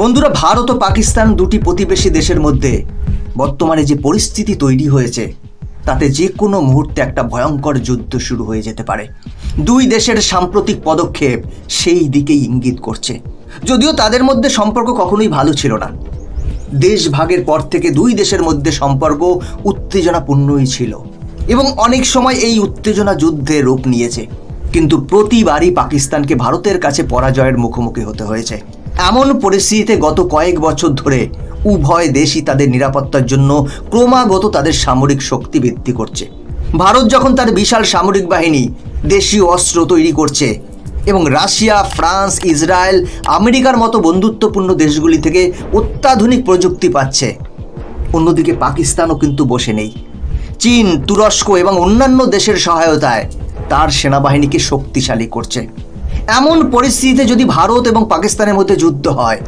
বন্ধুরা, ভারত ও পাকিস্তান দুটি প্রতিবেশী দেশের মধ্যে বর্তমানে যে পরিস্থিতি তৈরি হয়েছে, তাতে যে কোনো মুহূর্তে একটা ভয়ঙ্কর যুদ্ধ শুরু হয়ে যেতে পারে। দুই দেশের সাম্প্রতিক পদক্ষেপ সেই দিকেই ইঙ্গিত করছে। যদিও তাদের মধ্যে সম্পর্ক কখনোই ভালো ছিল না। দেশ ভাগের পর থেকে দুই দেশের মধ্যে সম্পর্ক উত্তেজনাপূর্ণই ছিল এবং অনেক সময় এই উত্তেজনা যুদ্ধে রূপ নিয়েছে। কিন্তু প্রতিবারই পাকিস্তানকে ভারতের কাছে পরাজয়ের মুখোমুখি হতে হয়েছে। এমন পরিস্থিতিতে গত কয়েক বছর ধরে উভয় দেশই তাদের নিরাপত্তার জন্য ক্রমাগত তাদের সামরিক শক্তি বৃদ্ধি করছে। ভারত যখন তার বিশাল সামরিক বাহিনী দেশীয় অস্ত্র তৈরি করছে এবং রাশিয়া, ফ্রান্স, ইসরায়েল, আমেরিকার মতো বন্ধুত্বপূর্ণ দেশগুলি থেকে অত্যাধুনিক প্রযুক্তি পাচ্ছে, অন্যদিকে পাকিস্তানও কিন্তু বসে নেই। চীন, তুরস্ক এবং অন্যান্য দেশের সহায়তায় তার সেনাবাহিনীকে শক্তিশালী করছে। এমন পরিস্থিতিতে যদি ভারত এবং পাকিস্তানের মধ্যে যুদ্ধ হয়,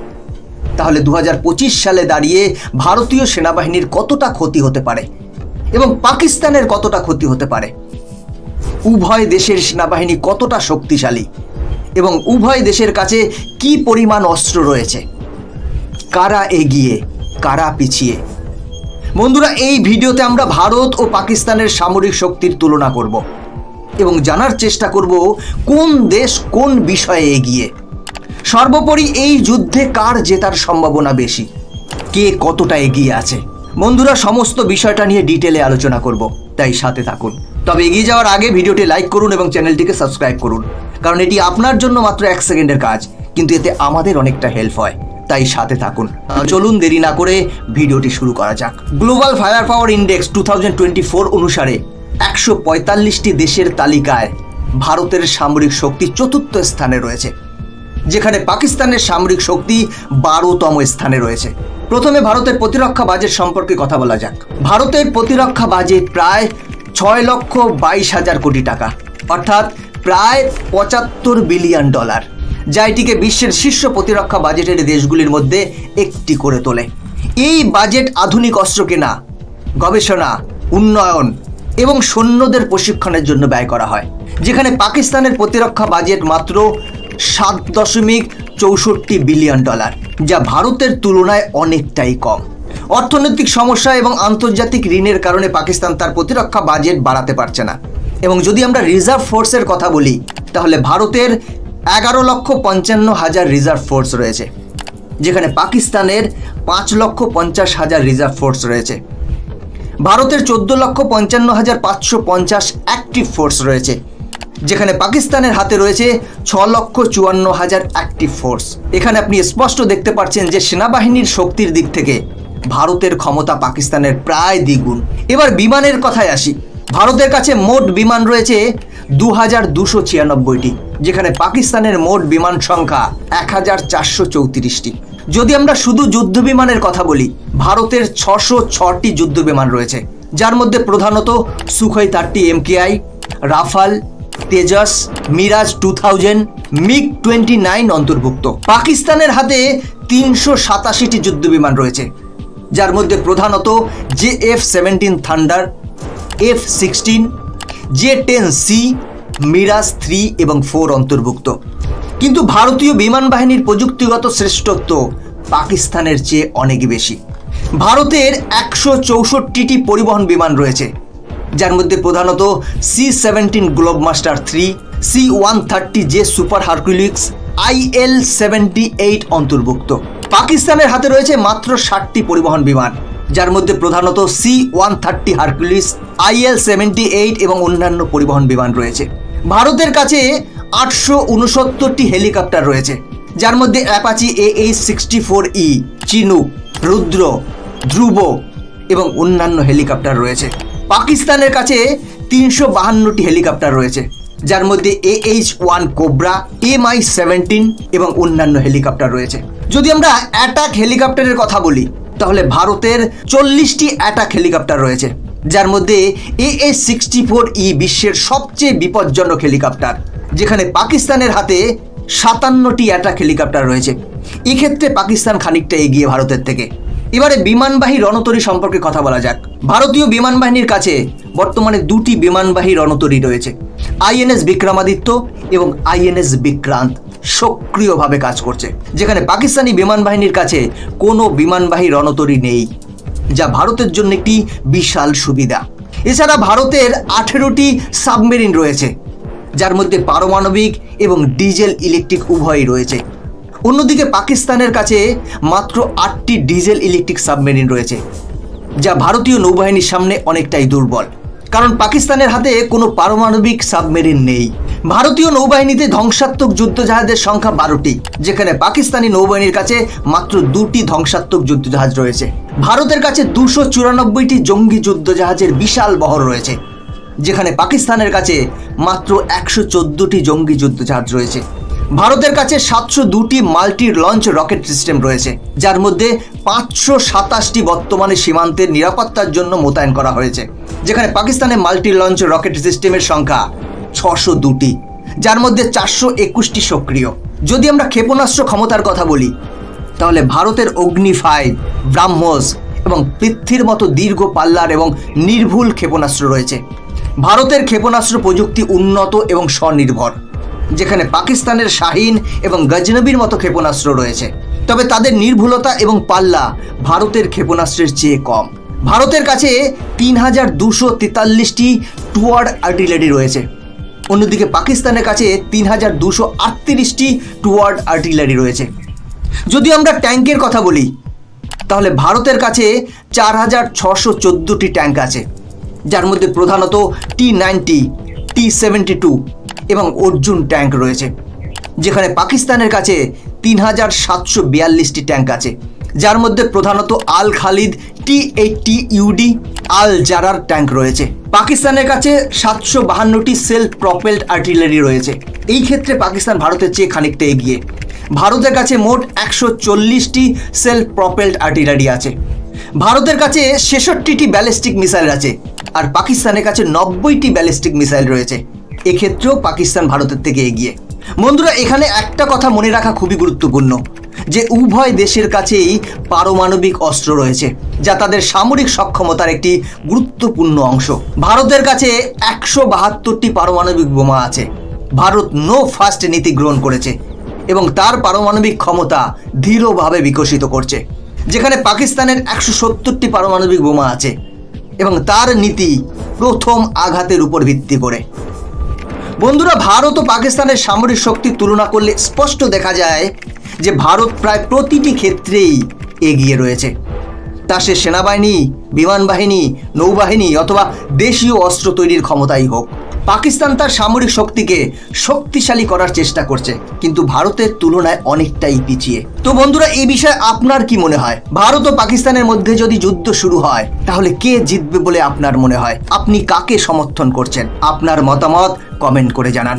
তাহলে দু হাজার পঁচিশ সালে দাঁড়িয়ে ভারতীয় সেনাবাহিনীর কতটা ক্ষতি হতে পারে এবং পাকিস্তানের কতটা ক্ষতি হতে পারে? উভয় দেশের সেনাবাহিনী কতটা শক্তিশালী এবং উভয় দেশের কাছে কি পরিমাণ অস্ত্র রয়েছে? কারা এগিয়ে, কারা পিছিয়ে? বন্ধুরা, এই ভিডিওতে আমরা ভারত ও পাকিস্তানের সামরিক শক্তির তুলনা করব। এবং জানার চেষ্টা করব কোন দেশ কোন বিষয়ে এগিয়ে। সর্বোপরি এই যুদ্ধে কার জেতার সম্ভাবনা বেশি? কে কতটা এগিয়ে আছে? বন্ধুরা, সমস্ত বিষয়টা নিয়ে ডিটেলে আলোচনা করব, তাই সাথে থাকুন। তবে এগিয়ে যাওয়ার আগে ভিডিওটি লাইক করুন এবং চ্যানেলটিকে সাবস্ক্রাইব করুন, কারণ এটি আপনার জন্য মাত্র এক সেকেন্ডের কাজ, কিন্তু এতে আমাদের অনেকটা হেল্প হয়, তাই সাথে থাকুন। চলুন দেরি না করে ভিডিওটি শুরু করা যাক। Global fire power index two অনুসারে একশো পঁয়তাল্লিশটি দেশের তালিকায় ভারতের সামরিক শক্তি চতুর্থ স্থানে রয়েছে, যেখানে পাকিস্তানের সামরিক শক্তি বারোতম স্থানে রয়েছে। প্রথমে ভারতের প্রতিরক্ষা বাজেট সম্পর্কে কথা বলা যাক। ভারতের প্রতিরক্ষা বাজেট প্রায় ছয় লক্ষ বাইশ হাজার কোটি টাকা, অর্থাৎ প্রায় পঁচাত্তর বিলিয়ন ডলার, যা এটিকে বিশ্বের শীর্ষ প্রতিরক্ষা বাজেটের দেশগুলির মধ্যে একটি করে তোলে। এই বাজেট আধুনিক অস্ত্র কেনা, গবেষণা, উন্নয়ন এবং সৈন্যদের প্রশিক্ষণের জন্য ব্যয় করা হয়, যেখানে পাকিস্তানের প্রতিরক্ষা বাজেট মাত্র সাত দশমিক চৌষট্টি বিলিয়ন ডলার, যা ভারতের তুলনায় অনেকটাই কম। অর্থনৈতিক সমস্যা এবং আন্তর্জাতিক ঋণের কারণে পাকিস্তান তার প্রতিরক্ষা বাজেট বাড়াতে পারছে না। এবং যদি আমরা রিজার্ভ ফোর্সের কথা বলি, তাহলে ভারতের এগারো লক্ষ পঞ্চান্ন হাজার রিজার্ভ ফোর্স রয়েছে, যেখানে পাকিস্তানের পাঁচ লক্ষ পঞ্চাশ হাজার রিজার্ভ ফোর্স রয়েছে। ভারতের চোদ্দ লক্ষ পঞ্চান্ন হাজার পাঁচশো পঞ্চাশ অ্যাক্টিভ ফোর্স রয়েছে, যেখানে পাকিস্তানের হাতে রয়েছে ছ লক্ষ চুয়ান্ন হাজার অ্যাক্টিভ ফোর্স এখানে আপনি স্পষ্ট দেখতে পাচ্ছেন যে সেনাবাহিনীর শক্তির দিক থেকে ভারতের ক্ষমতা পাকিস্তানের প্রায় দ্বিগুণ। এবার বিমানের কথায় আসি। ভারতের কাছে মোট বিমান রয়েছে দু হাজার দুশো ছিয়ানব্বইটি, যেখানে পাকিস্তানের মোট বিমান সংখ্যা এক হাজার চারশো চৌত্রিশটি। যদি আমরা শুধু যুদ্ধ বিমানের কথা বলি, ভারতের ছশো ছটি যুদ্ধ বিমান রয়েছে, যার মধ্যে প্রধানত Sukhoi thirty MKI, Rafale, Tejas, Mirage two thousand, MiG twenty nine অন্তর্ভুক্ত। পাকিস্তানের হাতে তিনশো সাতাশিটি যুদ্ধ বিমান রয়েছে, যার মধ্যে প্রধানত J F seventeen thunder, F sixteen J ten C Mirage three এবং ফোর অন্তর্ভুক্ত। কিন্তু ভারতীয় বিমান বাহিনীর প্রযুক্তিগত শ্রেষ্ঠত্ব পাকিস্তানের চেয়ে অনেক বেশি। ভারতের একশো চৌষট্টিটি পরিবহন বিমান রয়েছে, যার মধ্যে প্রধানত C seventeen Globemaster three C one thirty J super Hercules IL seventy eight অন্তর্ভুক্ত। পাকিস্তানের হাতে রয়েছে মাত্র ষাটটি পরিবহন বিমান। যার মধ্যে প্রধানত C one thirty Hercules IL seventy eight এবং অন্যান্য পরিবহন বিমান রয়েছে। ভারতের কাছে আটশো উনসত্তরটি হেলিকপ্টার রয়েছে, যার মধ্যে Apache A H sixty four E Chinook Rudra, Dhruv এবং অন্যান্য হেলিকপ্টার রয়েছে। পাকিস্তানের কাছে তিনশো বাহান্নটি হেলিকপ্টার রয়েছে, যার মধ্যে A H one Cobra M I seventeen এবং অন্যান্য হেলিকপ্টার রয়েছে। যদি আমরা অ্যাটাক হেলিকপ্টারের কথা বলি তাহলে ভারতের চল্লিশটি অ্যাটাক হেলিকপ্টার রয়েছে, যার মধ্যে A H sixty four E বিশ্বের সবচেয়ে বিপজ্জনক হেলিকপ্টার যেখানে পাকিস্তানের হাতে সাতান্নটি অ্যাটাক হেলিকপ্টার রয়েছে। এক্ষেত্রে পাকিস্তান খানিকটা এগিয়ে ভারতের থেকে। এবারে বিমানবাহী রণতরী সম্পর্কে কথা বলা যাক। ভারতীয় বিমান বাহিনীর কাছে বর্তমানে দুটি বিমানবাহী রণতরী রয়েছে আইএনএস বিক্রমাদিত্য এবং আইএনএস বিক্রান্ত। সক্রিয়ভাবে কাজ করছে। যেখানে পাকিস্তানি বিমান বাহিনীর কাছে কোনো বিমানবাহী রণতরী নেই, যা ভারতের জন্য একটি বিশাল সুবিধা। এছাড়া ভারতের আঠেরোটি সাবমেরিন রয়েছে, যার মধ্যে পারমাণবিক এবং ডিজেল ইলেকট্রিক উভয়ই রয়েছে। অন্যদিকে পাকিস্তানের কাছে মাত্র আটটি ডিজেল ইলেকট্রিক সাবমেরিন রয়েছে, যা ভারতীয় নৌবাহিনীর সামনে অনেকটাই দুর্বল। কারণ পাকিস্তানের হাতে কোনো পারমাণবিক সাবমেরিন নেই। ভারতীয় নৌবাহিনীতে ধ্বংসাত্মক যুদ্ধজাহাজের সংখ্যা বারোটি, যেখানে পাকিস্তানি নৌবাহিনীর কাছে মাত্র দুটি ধ্বংসাত্মক যুদ্ধজাহাজ রয়েছে। ভারতের কাছে দুশো চুরানব্বইটি জঙ্গি যুদ্ধজাহাজের বিশাল বহর রয়েছে, যেখানে পাকিস্তানের কাছে মাত্র একশো চোদ্দটি জঙ্গি যুদ্ধজাহাজ রয়েছে। ভারতের কাছে সাতশো দুটি মাল্টি লঞ্চ রকেট সিস্টেম রয়েছে, যার মধ্যে পাঁচশো সাতাশটি বর্তমানে সীমান্তের নিরাপত্তার জন্য মোতায়েন করা হয়েছে। যেখানে পাকিস্তানে মাল্টি লঞ্চ রকেট সিস্টেমের সংখ্যা ছশো দুটি, যার মধ্যে চারশো একুশটি সক্রিয়। যদি আমরা ক্ষেপণাস্ত্র ক্ষমতার কথা বলি, তাহলে ভারতের অগ্নি ফাইভ ব্রাহ্মস এবং পৃথ্বীর মতো দীর্ঘ পাল্লার এবং নির্ভুল ক্ষেপণাস্ত্র রয়েছে। ভারতের ক্ষেপণাস্ত্র প্রযুক্তি উন্নত এবং স্বনির্ভর, যেখানে পাকিস্তানের শাহিন এবং গজনবীর মতো ক্ষেপণাস্ত্র রয়েছে। তবে তাদের নির্ভুলতা এবং পাল্লা ভারতের ক্ষেপণাস্ত্রের চেয়ে কম। ভারতের কাছে তিন হাজার দুশো তেতাল্লিশটি টুয়ার্ড আর্টিলারি রয়েছে। অন্যদিকে পাকিস্তানের কাছে তিন হাজার দুশো আটত্রিশটি টুয়ার্ড আর্টিলারি রয়েছে। যদি আমরা ট্যাঙ্কের কথা বলি, তাহলে ভারতের কাছে চার হাজার ছশো চোদ্দোটি ট্যাঙ্ক আছে, যার মধ্যে প্রধানত T ninety, T seventy two এবং অর্জুন ট্যাঙ্ক রয়েছে, যেখানে পাকিস্তানের কাছে তিন হাজার সাতশো বিয়াল্লিশটি ট্যাঙ্ক আছে, যার মধ্যে প্রধানত Al Khalid T eighty UD Al Zarrar tank রয়েছে। পাকিস্তানের কাছে সাতশো বাহান্নটি সেলফ প্রপেলড আর্টিলারি রয়েছে। এই ক্ষেত্রে পাকিস্তান ভারতের চেয়ে খানিকটা এগিয়ে। ভারতের কাছে মোট একশো চল্লিশটি সেলফ প্রপেলড আর্টিলারি আছে। ভারতের কাছে ছেষট্টিটি ব্যালিস্টিক মিসাইল আছে আর পাকিস্তানের কাছে নব্বইটি ব্যালিস্টিক মিসাইল রয়েছে। এক্ষেত্রেও পাকিস্তান ভারতের থেকে এগিয়ে। বন্ধুরা, এখানে একটা কথা মনে রাখা খুবই গুরুত্বপূর্ণ। যে উভয় দেশের কাছেই পারমাণবিক অস্ত্র রয়েছে, যা তাদের সামরিক সক্ষমতার একটি গুরুত্বপূর্ণ অংশ। ভারতের কাছে একশো বাহাত্তরটি পারমাণবিক বোমা আছে। ভারত নো ফার্স্ট নীতি গ্রহণ করেছে এবং তার পারমাণবিক ক্ষমতা ধীরভাবে বিকশিত করছে, যেখানে পাকিস্তানের একশো সত্তরটি পারমাণবিক বোমা আছে এবং তার নীতি প্রথম আঘাতের উপর ভিত্তি করে। বন্ধুরা, ভারত ও পাকিস্তানের সামরিক শক্তির তুলনা করলে স্পষ্ট দেখা যায় যে ভারত প্রায় প্রতিটি ক্ষেত্রেই এগিয়ে রয়েছে। তা সে সেনাবাহিনী, বিমান বাহিনী, নৌবাহিনী অথবা দেশীয় অস্ত্র তৈরির ক্ষমতাই হোক। পাকিস্তান তার সামরিক শক্তিকে শক্তিশালী করার চেষ্টা করছে, কিন্তু ভারতের তুলনায় অনেকটাই পিছিয়ে। তো বন্ধুরা, এই বিষয়ে আপনার কি মনে হয়? ভারত ও পাকিস্তানের মধ্যে যদি যুদ্ধ শুরু হয়, তাহলে কে জিতবে বলে আপনার মনে হয়? আপনি কাকে সমর্থন করছেন? আপনার মতামত কমেন্ট করে জানান।